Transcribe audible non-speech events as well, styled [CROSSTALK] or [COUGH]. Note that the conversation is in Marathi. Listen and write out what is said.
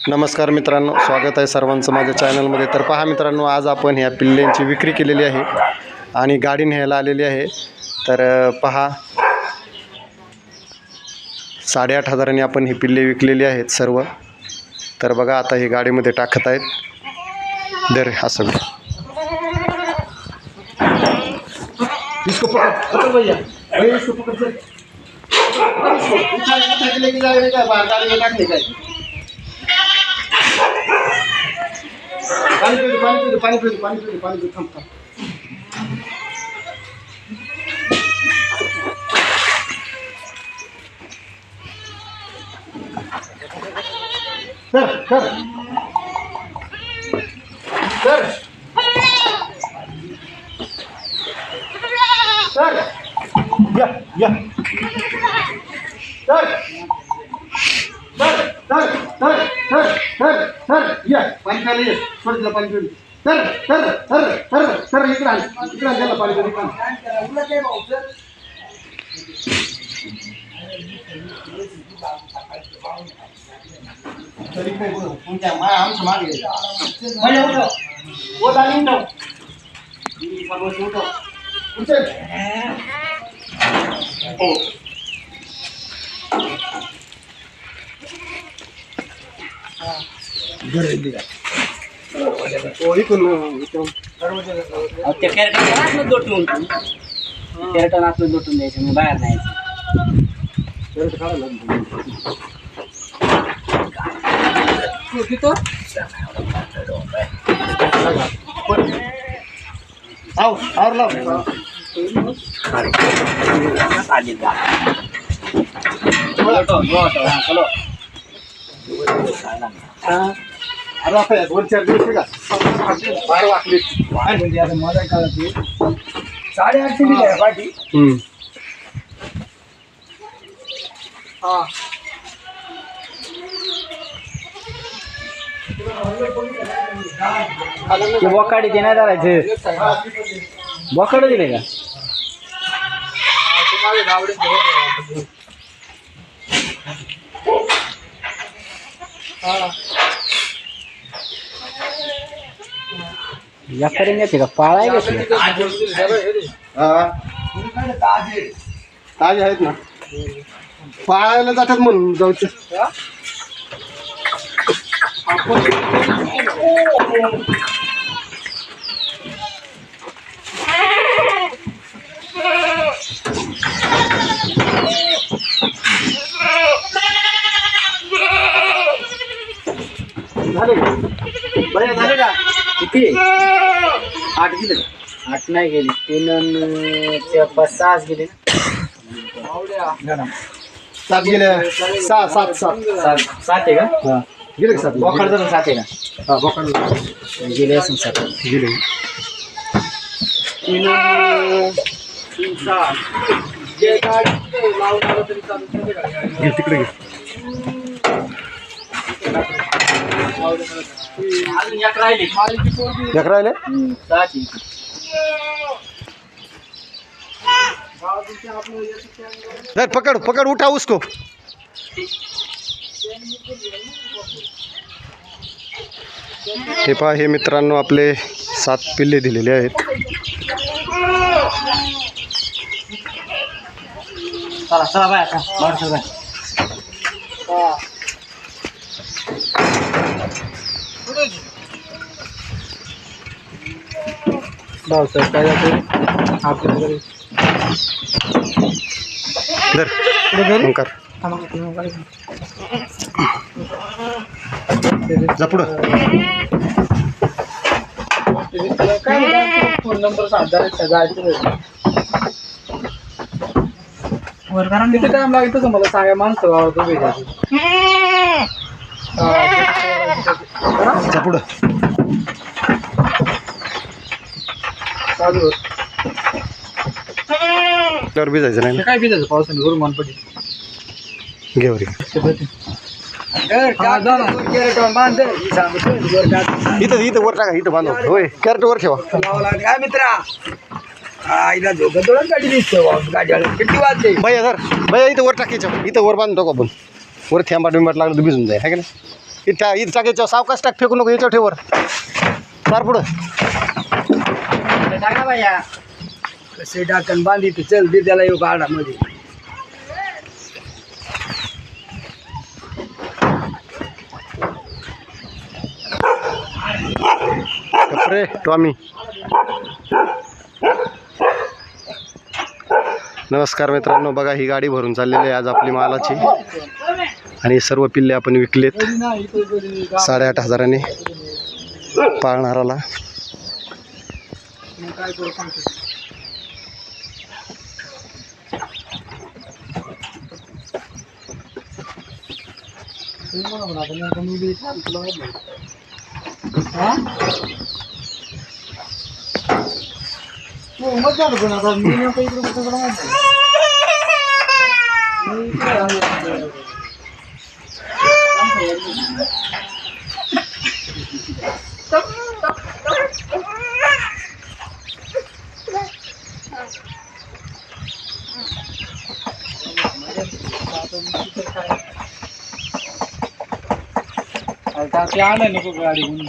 नमस्कार मित्रांनो स्वागत आहे सर्वांचं माझ्या चॅनलमध्ये तर पहा मित्रांनो आज आपण ह्या पिल्ल्यांची विक्री केलेली आहे आणि गाडी न्यायला आलेली आहे तर पहा साडेआठ हजारांनी आपण ही पिल्ले विकलेली आहेत सर्व तर बघा आता ही गाडीमध्ये टाकत आहेत दर असं बघ. इसको पकड़ पकड़ भैया भैया इसको पकड़ सर उठा उठा के लेके जाने का बाहर गाड़ी में रखने का है। पानी पी लो पानी पी लो पानी पी लो पानी पी लो पानी पी लो थम थम सर सर सर सर या या sir sir sir sir sir sir sir या पाणी प्यायला ये सोड तिला पाणी पिऊन सर सर सर सर इकडे आण इकडे आण त्याला पाणी पिऊन इकडे आण. तरी काय बोलू? तुमच्या मा आमच्या मागे आहे. भैया उठो. ही सर्वस्व. उचल. हो. ઘરે દીધા અત્યારે કેરેટન દોટું કેરેટન આટલું દોટું દે છે મેં બહાર ના કેરેટ ખાવા લાગ્યું આવ આવ લાવ મોટો હા अरे आता या दोन चार दिवस का बाहेर वाकली. म्हणजे आता मला काय साडेआठशे दिली आहे पाठी. हम्म. ते बोकाडी ते नाही धरायचे. बोकाड दिले का? व्यापारी नेते का? पाळाय घेतले हा. ताजे आहेत ना. पाळायला जातात म्हणून जाऊचे. [LAUGHS] झाले किती? आठ दिले आठ नाही गेली. तीन अन चार पाच सहाच गेले. सात गेले. सहा सात सात. सात. सात आहे का? हा. गेले का सात? बोकाड धरून सात आहे का? हा बोकाड गेले असून सात. गेले. तीन अन तीन सहा घे तिकडे घे अजून एक राहिली? एक राहिले हम्म, सहाची पकड पकड उठा उसको. हे पहा हे मित्रांनो आपले सात पिल्ले दिलेले आहेत. चला चला बाय आता बाहेर चला बाय भाऊसाहेब काय जाते आपल्याकडे दर जा पुढं. फोन नंबर सांगता जायचं वर करा किती टाइम लागेल तसं मला सांगा माणसं वावरतो भेटायचं पुढं. चालू त्यावर भिजायचं नाही काय भिजायचं? पावसाने घरून मन पडली. ना. घे वरी इथं इथं वर टाका इथं बांधव होय कॅरेट वर ठेवा. काय मित्रा. आईला गाडी दिसतो गाडी किती वाजते भैया धर. भैया इथं वर टाकायचं इथं. वर बांधून टाकू आपण. वर थेंबाट बिंबाट लागलं तर भिजून जाईल है का नाही? इथं इथं याच्यावर सावकाश टाक फेकू नको याच्यावर ठेवर फार पुढं. टाका बाया. कसे टाकन बांधी तू चल दे त्याला येऊ गाडा मध्ये कपरे टॉमी नमस्कार मित्रांनो बघा ही गाडी भरून चाललेली आहे आज आपली मालाची. आणि सर्व पिल्ले आपण विकलेत. साडेआठ हजाराने पाळणाराला. आता टाकी आलं नको गाडी म्हणून.